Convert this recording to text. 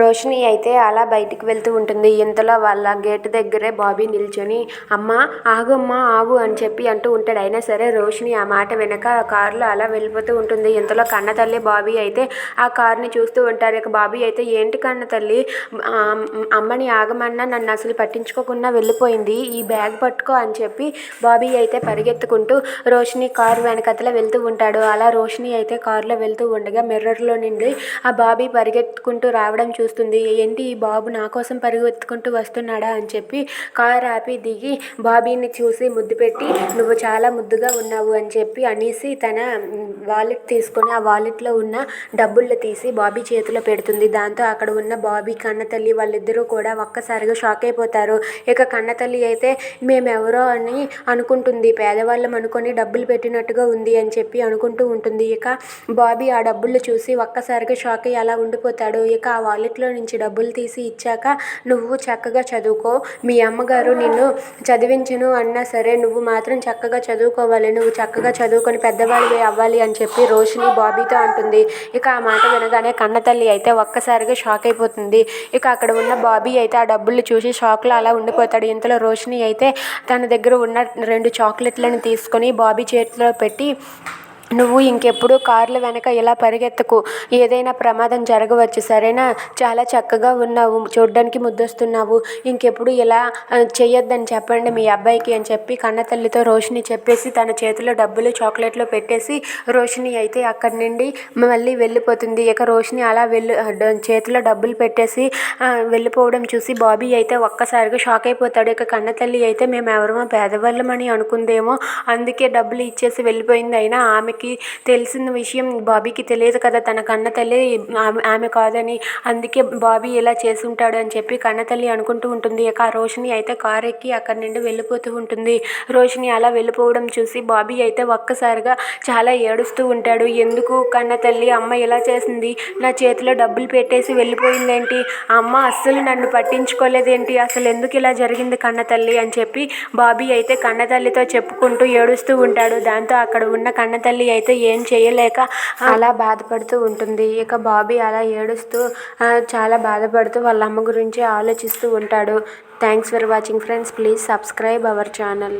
రోషిని అయితే అలా బయటికి వెళ్తూ ఉంటుంది. ఇంతలో వాళ్ళ గేటు దగ్గరే బాబీ నిల్చొని అమ్మ ఆగమ్మా ఆగు అని చెప్పి అంటూ ఉంటాడు. అయినా సరే రోషిని ఆ మాట వెనక కారులో అలా వెళ్ళిపోతూ ఉంటుంది. ఇంతలో కన్న తల్లి బాబీ అయితే ఆ కార్ని చూస్తూ ఉంటారు. ఇక బాబీ అయితే ఏంటి కన్న తల్లి అమ్మని ఆగమన్నా నన్ను అసలు పట్టించుకోకుండా వెళ్ళిపోయింది. ఈ బ్యాగ్ పట్టుకో అని చెప్పి బాబీ అయితే పరిగెత్తుకుంటూ రోషిని కారు వెనకతల వెళ్తూ ఉంటాడు. అలా రోషిని అయితే కారులో వెళ్తూ ఉండగా మిర్రర్లో నుండి ఆ బాబీ పరిగెత్తుకుంటూ రావడం చూస్తుంది. ఏంటి ఈ బాబు నా కోసం పరిగెత్తుకుంటూ వస్తున్నాడా అని చెప్పి కారు ఆపి దిగి బాబీని చూసి ముద్దు పెట్టి నువ్వు చాలా ముద్దుగా ఉన్నావు అని చెప్పి అనేసి తన వాలెట్ తీసుకొని ఆ వాలెట్లో ఉన్న డబ్బులు తీసి బాబీ చేతిలో పెడుతుంది. దాంతో అక్కడ ఉన్న బాబీ కన్నతల్లి వాళ్ళిద్దరూ కూడా ఒక్కసారిగా షాక్ అయిపోతారు. ఇక కన్నతల్లి అయితే మేమెవరో అని అనుకుంటుంది. పేదవాళ్ళం అనుకొని డబ్బులు పెట్టినట్టుగా ఉంది అని చెప్పి అనుకుంటూ ఉంటుంది. ఇక బాబీ ఆ డబ్బులు చూసి ఒక్కసారిగా షాక్ అయ్యి అలా ఉండిపోతాడు. ఇక ఆ వాలెట్లో నుంచి డబ్బులు తీసి ఇచ్చాక నువ్వు చక్కగా చదువుకో. మీ అమ్మగారు నిన్ను చదివించను అన్నా సరే నువ్వు మాత్రం చక్కగా చదువుకోవాలి. నువ్వు చక్కగా చదువుకొని పెద్దవాళ్ళవి అవ్వాలి అని చెప్పి రోషిని బాబీతో అంటుంది. ఇక ఆ మాట వినగానే కన్నతల్లి అయితే ఒక్కసారిగా షాక్ అయిపోతుంది. ఇక అక్కడ ఉన్న బాబీ అయితే ఆ డబ్బులు చూసి షాక్లో అలా ఉండిపోతాడు. ఇంతలో రోషిని అయితే తన దగ్గర ఉన్న రెండు చాక్లెట్లను తీసుకొని బాబీ చేతిలో పెట్టి నువ్వు ఇంకెప్పుడు కార్ల వెనక ఇలా పరిగెత్తకు. ఏదైనా ప్రమాదం జరగవచ్చు సరేనా? చాలా చక్కగా ఉన్నావు చూడ్డానికి ముద్దొస్తున్నావు. ఇంకెప్పుడు ఇలా చేయొద్దని చెయ్యొద్దని చెప్పండి మీ అబ్బాయికి అని చెప్పి కన్నతల్లితో రోషిని చెప్పేసి తన చేతిలో డబ్బులు చాక్లెట్లు పెట్టేసి రోషిని అయితే అక్కడి నుండి మళ్ళీ వెళ్ళిపోతుంది. ఇక రోషిని అలా వెళ్ళి చేతిలో డబ్బులు పెట్టేసి వెళ్ళిపోవడం చూసి బాబీ అయితే ఒక్కసారిగా షాక్ అయిపోతాడు. ఇక కన్నతల్లి అయితే మేము ఎవరమో పేదవాళ్ళమని అనుకుందేమో అందుకే డబ్బులు ఇచ్చేసి వెళ్ళిపోయింది అయినా ఆమెకి తెలిసిన విషయం బాబీకి తెలియదు కదా. తన కన్న తల్లి ఆమె ఆమె కాదని అందుకే బాబీ ఇలా చేసుంటాడు అని చెప్పి కన్న తల్లి అనుకుంటూ ఉంటుంది. ఇక ఆ రోషిని అయితే కారు ఎక్కి అక్కడి నుండి వెళ్ళిపోతూ ఉంటుంది. రోషిని అలా వెళ్ళిపోవడం చూసి బాబీ అయితే ఒక్కసారిగా చాలా ఏడుస్తూ ఉంటాడు. ఎందుకు కన్న తల్లి అమ్మ ఇలా చేసింది? నా చేతిలో డబ్బులు పెట్టేసి వెళ్ళిపోయిందేంటి? అమ్మ అస్సలు నన్ను పట్టించుకోలేదేంటి? అసలు ఎందుకు ఇలా జరిగింది కన్న తల్లి అని చెప్పి బాబీ అయితే కన్న తల్లితో చెప్పుకుంటూ ఏడుస్తూ ఉంటాడు. దాంతో అక్కడ ఉన్న కన్న తల్లి అయితే ఏం చేయలేక అలా బాధపడుతూ ఉంటుంది. ఇక బాబీ అలా ఏడుస్తూ చాలా బాధపడుతూ వాళ్ళ అమ్మ గురించి ఆలోచిస్తూ ఉంటాడు. Thanks for watching friends please subscribe our channel